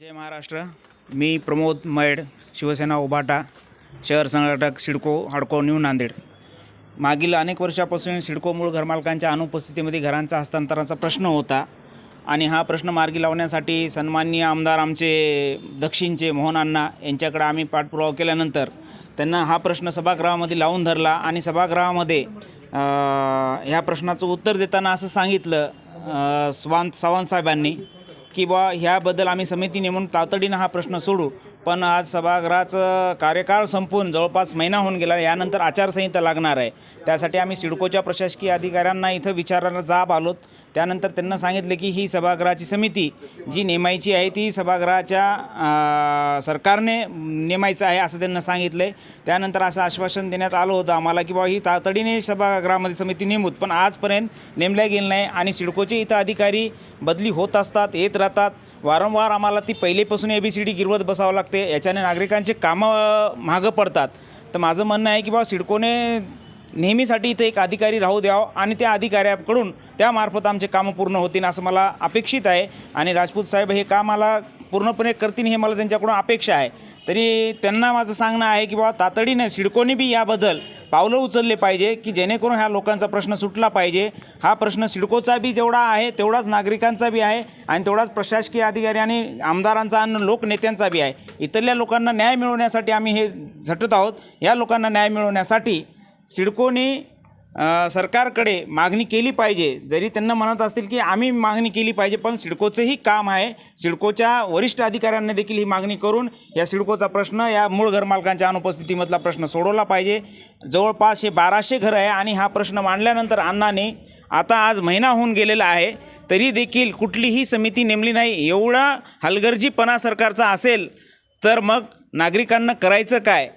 जय महाराष्ट्र. मी प्रमोद मैड शिवसेना उभाटा शहर संघटक सिडको हडको न्यू नांदेड. मागील अनेक वर्षापासून सिडको मूळ घरमालकांच्या अनुपस्थितीमध्ये घरांचा हस्तांतरणाचा प्रश्न होता आणि हा प्रश्न मार्गी लावण्यासाठी सन्माननीय आमदार आमचे दक्षिणचे मोहन अण्णा यांच्याकडे आम्ही पाठपुरावा केल्यानंतर त्यांना हा प्रश्न सभागृहामध्ये लावून धरला आणि सभागृहामध्ये ह्या प्रश्नाचं उत्तर देताना असं सांगितलं स्वांत सावंत साहेबांनी. की बा ह्याबद्दल आम्ही समिती नेमून तातडीनं हा प्रश्न सोडू. पण आज सभागृहाचं कार्यकाळ संपून जवळपास महिना होऊन गेला यानंतर आचारसंहिता लागणार आहे. त्यासाठी आम्ही सिडकोच्या प्रशासकीय अधिकाऱ्यांना इथं विचारायला जाब आलोत. त्यानंतर त्यांना सांगितले की ही सभागृहाची समिती जी नेमायची आहे ती सभागृहाच्या सरकारने नेमायचं आहे असं त्यांना सांगितलं आहे त्यानंतर असं आश्वासन देण्यात आलं होतं आम्हाला की बाबा ही तातडीने सभागृहामध्ये समिती नेमूत पण आजपर्यंत नेमल्या गेलं नाही आणि सिडकोचे इथं अधिकारी बदली होत असतात येत राहतात. वारंवार आम्हाला ती पहिलेपासून ए बी सी डी गिरवत बसावं लागते याच्याने नागरिकांचे कामं मागं पडतात. तर माझं म्हणणं आहे की बाबा सिडकोने नेहमीसाठी इथं एक अधिकारी राहू द्यावं आणि त्या अधिकाऱ्याकडून त्यामार्फत आमचे कामं पूर्ण होतील असं मला अपेक्षित आहे. आणि राजपूत साहेब हे कामाला पूर्णपणे करतील हे मला त्यांच्याकडून अपेक्षा आहे. तरी त्यांना माझं सांगणं आहे की बाबा तातडीने सिडकोने बी याबद्दल पावलं उचलले पाहिजे की जेणेकरून ह्या लोकांचा प्रश्न सुटला पाहिजे. हा प्रश्न सिडकोचा बी जेवढा आहे तेवढाच नागरिकांचा बी आहे आणि तेवढाच प्रशासकीय अधिकारी आणि आमदारांचा आणि लोकनेत्यांचा बी आहे. इथल्या लोकांना न्याय मिळवण्यासाठी आम्ही हे झटत आहोत. या लोकांना न्याय मिळवण्यासाठी सिडकोने सरकारकडे मागणी केली पाहिजे. जरी त्यांना म्हणत असतील की आम्ही मागणी केली पाहिजे पण सिडकोचंही काम आहे. सिडकोच्या वरिष्ठ अधिकाऱ्यांनी देखील ही मागणी करून या सिडकोचा प्रश्न या मूळ घरमालकांच्या अनुपस्थितीमधला प्रश्न सोडवला पाहिजे. जवळपास हे बाराशे घरं आहे आणि हा प्रश्न मांडल्यानंतर अण्णाने आता आज महिना होऊन गेलेला आहे तरी देखील कुठलीही समिती नेमली नाही. एवढा हलगर्जीपणा सरकारचा असेल तर मग नागरिकांना करायचं काय?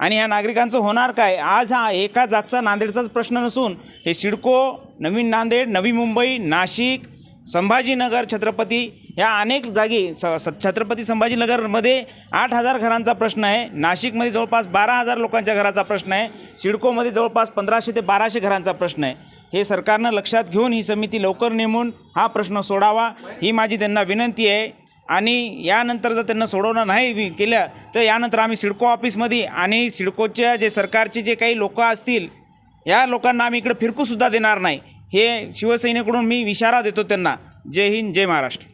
आणि ह्या नागरिकांचं होणार काय? आज हा एका जागचा नांदेडचाच प्रश्न नसून हे सिडको नवीन नांदेड नवी मुंबई नाशिक संभाजीनगर छत्रपती ह्या अनेक जागी स स छत्रपती संभाजीनगरमध्ये आठ हजार घरांचा प्रश्न आहे. नाशिकमध्ये जवळपास बारा हजार लोकांच्या घराचा प्रश्न आहे. सिडकोमध्ये जवळपास पंधराशे ते बाराशे घरांचा प्रश्न आहे. हे सरकारनं लक्षात घेऊन ही समिती लवकर नेमून हा प्रश्न सोडावा. ही माझी त्यांना विनंती आहे. आणि यानंतर जर त्यांना सोडवणं नाही केलं तर यानंतर आम्ही सिडको ऑफिसमध्ये आणि सिडकोच्या जे सरकारचे जे काही लोक असतील या लोकांना आम्ही इकडे फिरकूसुद्धा देणार नाही. हे शिवसेनेकडून मी इशारा देतो त्यांना. जय हिंद जय महाराष्ट्र.